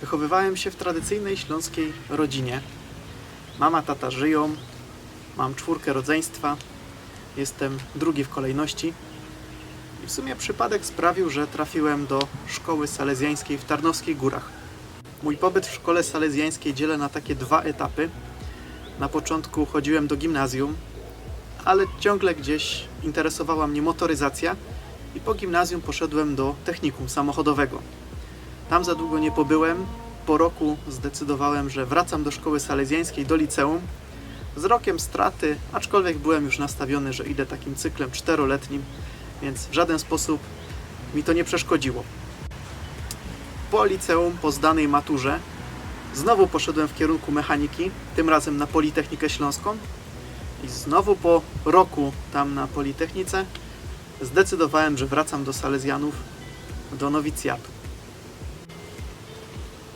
Wychowywałem się w tradycyjnej śląskiej rodzinie. Mama, tata żyją, mam czwórkę rodzeństwa, jestem drugi w kolejności. I w sumie przypadek sprawił, że trafiłem do szkoły salezjańskiej w Tarnowskich Górach. Mój pobyt w szkole salezjańskiej dzielę na takie dwa etapy. Na początku chodziłem do gimnazjum, ale ciągle gdzieś interesowała mnie motoryzacja i po gimnazjum poszedłem do technikum samochodowego. Tam za długo nie pobyłem. Po roku zdecydowałem, że wracam do szkoły salezjańskiej, do liceum. Z rokiem straty, aczkolwiek byłem już nastawiony, że idę takim cyklem czteroletnim, więc w żaden sposób mi to nie przeszkodziło. Po liceum, po zdanej maturze, znowu poszedłem w kierunku mechaniki, tym razem na Politechnikę Śląską. I znowu po roku tam na Politechnice zdecydowałem, że wracam do Salezjanów, do nowicjatu.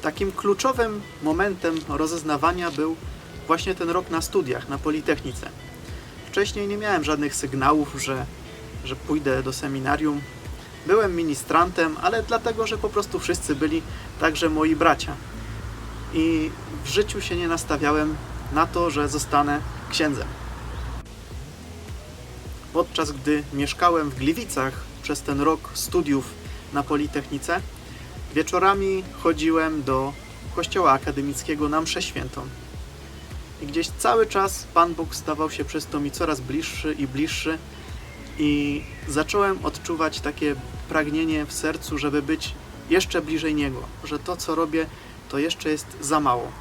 Takim kluczowym momentem rozeznawania był właśnie ten rok na studiach na Politechnice. Wcześniej nie miałem żadnych sygnałów, że, że pójdę do seminarium. Byłem ministrantem, ale dlatego, że po prostu wszyscy byli także moi bracia. I w życiu się nie nastawiałem na to, że zostanę księdzem. Podczas gdy mieszkałem w Gliwicach przez ten rok studiów na Politechnice, wieczorami chodziłem do kościoła akademickiego na mszę świętą. I gdzieś cały czas Pan Bóg stawał się przez to mi coraz bliższy i bliższy i zacząłem odczuwać takie pragnienie w sercu, żeby być jeszcze bliżej Niego, że to co robię to jeszcze jest za mało.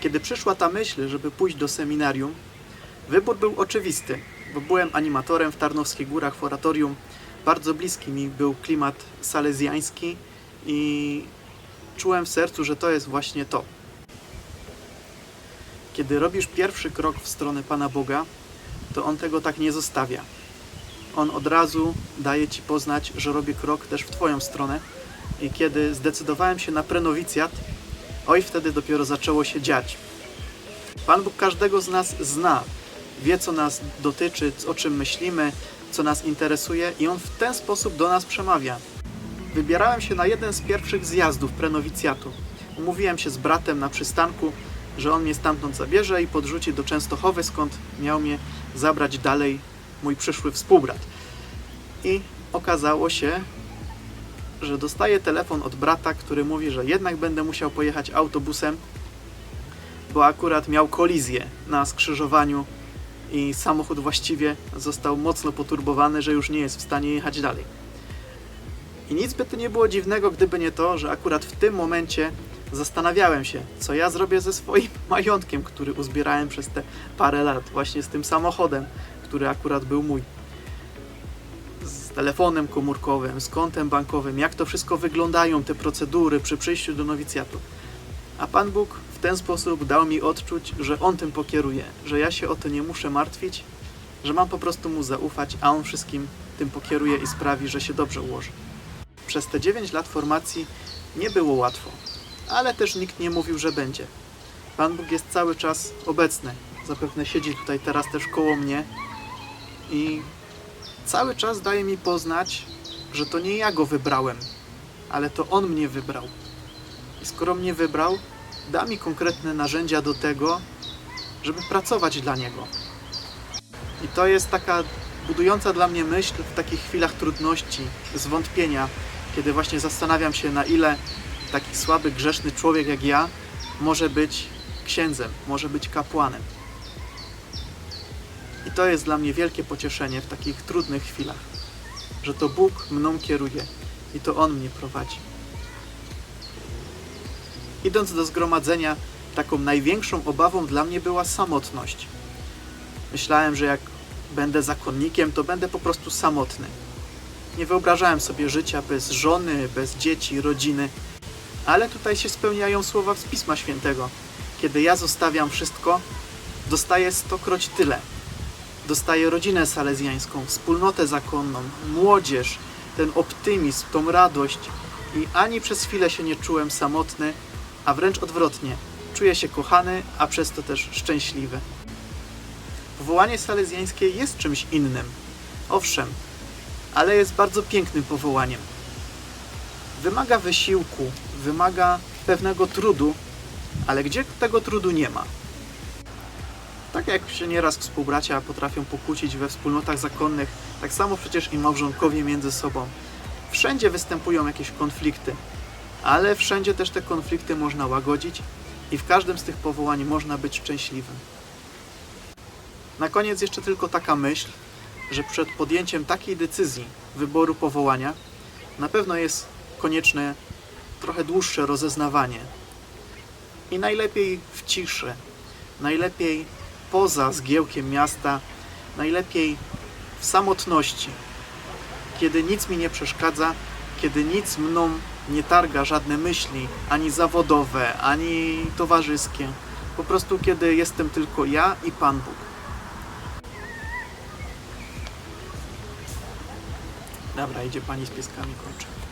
Kiedy przyszła ta myśl, żeby pójść do seminarium, wybór był oczywisty, bo byłem animatorem w Tarnowskich Górach w oratorium. Bardzo bliski mi był klimat salezjański i czułem w sercu, że to jest właśnie to. Kiedy robisz pierwszy krok w stronę Pana Boga, to On tego tak nie zostawia. On od razu daje Ci poznać, że robi krok też w Twoją stronę. I kiedy zdecydowałem się na prenowicjat, oj, wtedy dopiero zaczęło się dziać. Pan Bóg każdego z nas zna, wie co nas dotyczy, o czym myślimy, co nas interesuje i On w ten sposób do nas przemawia. Wybierałem się na jeden z pierwszych zjazdów prenowicjatu. Umówiłem się z bratem na przystanku, że on mnie stamtąd zabierze i podrzuci do Częstochowy, skąd miał mnie zabrać dalej mój przyszły współbrat. I okazało się, że dostaję telefon od brata, który mówi, że jednak będę musiał pojechać autobusem, bo akurat miał kolizję na skrzyżowaniu i samochód właściwie został mocno poturbowany, że już nie jest w stanie jechać dalej. I nic by to nie było dziwnego, gdyby nie to, że akurat w tym momencie zastanawiałem się, co ja zrobię ze swoim majątkiem, który uzbierałem przez te parę lat, właśnie z tym samochodem, który akurat był mój. Z telefonem komórkowym, z kontem bankowym, jak to wszystko wyglądają, te procedury przy przyjściu do nowicjatu. A Pan Bóg w ten sposób dał mi odczuć, że On tym pokieruje, że ja się o to nie muszę martwić, że mam po prostu Mu zaufać, a On wszystkim tym pokieruje i sprawi, że się dobrze ułoży. Przez te 9 lat formacji nie było łatwo, ale też nikt nie mówił, że będzie. Pan Bóg jest cały czas obecny. Zapewne siedzi tutaj teraz też koło mnie i cały czas daje mi poznać, że to nie ja go wybrałem, ale to on mnie wybrał. Skoro mnie wybrał, da mi konkretne narzędzia do tego, żeby pracować dla niego. I to jest taka budująca dla mnie myśl w takich chwilach trudności, zwątpienia, kiedy właśnie zastanawiam się, na ile taki słaby, grzeszny człowiek jak ja może być księdzem, może być kapłanem. I to jest dla mnie wielkie pocieszenie w takich trudnych chwilach, że to Bóg mną kieruje i to On mnie prowadzi. Idąc do zgromadzenia, taką największą obawą dla mnie była samotność. Myślałem, że jak będę zakonnikiem, to będę po prostu samotny. Nie wyobrażałem sobie życia bez żony, bez dzieci, rodziny, ale tutaj się spełniają słowa z Pisma Świętego. Kiedy ja zostawiam wszystko, dostaję stokroć tyle. Dostaję rodzinę salezjańską, wspólnotę zakonną, młodzież, ten optymizm, tą radość i ani przez chwilę się nie czułem samotny, a wręcz odwrotnie. Czuję się kochany, a przez to też szczęśliwy. Powołanie salezjańskie jest czymś innym. Owszem, ale jest bardzo pięknym powołaniem. wymaga wysiłku, wymaga pewnego trudu, ale gdzie tego trudu nie ma? Tak jak się nieraz współbracia potrafią pokłócić we wspólnotach zakonnych, tak samo przecież i małżonkowie między sobą. Wszędzie występują jakieś konflikty, ale wszędzie też te konflikty można łagodzić i w każdym z tych powołań można być szczęśliwym. Na koniec jeszcze tylko taka myśl, że przed podjęciem takiej decyzji wyboru powołania na pewno jest konieczne trochę dłuższe rozeznawanie. I najlepiej w ciszy, najlepiej poza zgiełkiem miasta, najlepiej w samotności, kiedy nic mi nie przeszkadza, kiedy nic mną nie targa żadne myśli, ani zawodowe, ani towarzyskie. Po prostu kiedy jestem tylko ja i Pan Bóg. Dobra, idzie pani z pieskami, kończę.